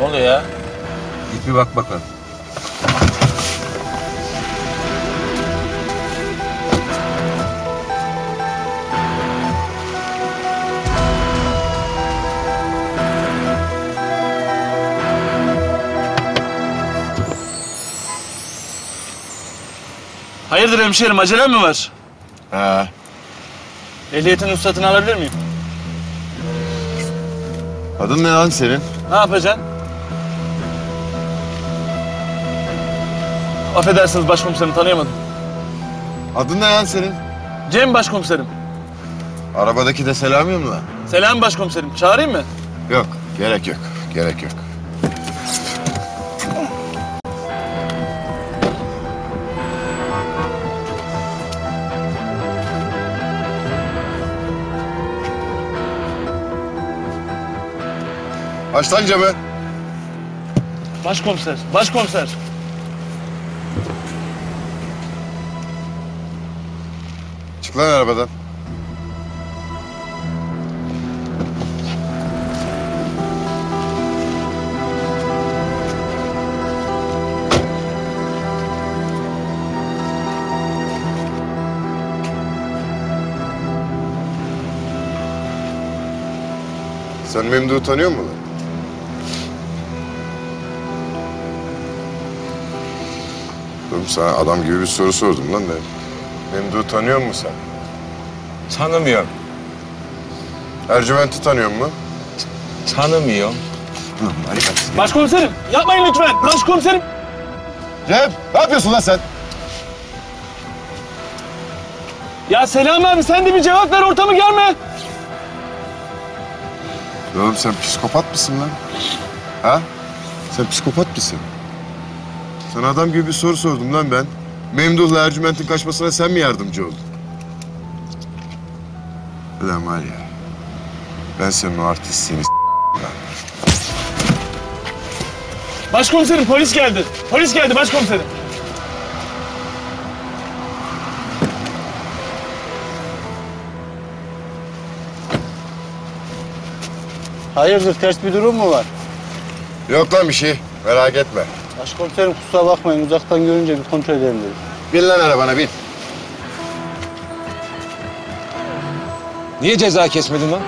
Ne oluyor ya? Git bir bak bakalım. Hayırdır hemşerim acelem mi var? Ha. Ehliyetin ruhsatını alabilir miyim? Adın ne lan senin? Ne yapacaksın? Affedersiniz başkomiserim tanıyamadım. Adın ne lan senin? Cem başkomiserim. Arabadaki de Selami mi lan? Selam başkomiserim. Çağırayım mı? Yok, gerek yok. Gerek yok. Aç lan camı. Başkomiser. Başkomiser. Çık lan arabadan. Sen Memduh'u tanıyor musun Oğlum sana adam gibi bir soru sordum lan da. Memduh'u tanıyor musun sen? Tanımıyorum. Ercüment'i tanıyor musun? Tanımıyorum. Başkomiserim yapmayın lütfen. Başkomiserim. Cem, ne yapıyorsun lan sen? Ya Selam abi sen de bir cevap ver ortamı gelme. Oğlum sen psikopat mısın lan? Ha? Sen psikopat mısın? Sana adam gibi bir soru sordum lan ben. Memduh'la Ercüment'in kaçmasına sen mi yardımcı oldun? Ulan var ya. Ben senin o artistliğini. Başkomiserim polis geldi. Polis geldi başkomiserim. Hayırdır ters bir durum mu var? Yok lan bir şey. Merak etme. Başkomiserim kusura bakmayın uzaktan görünce bir kontrol edelim dedim. Bin lan arabana bin. Niye ceza kesmedin lan?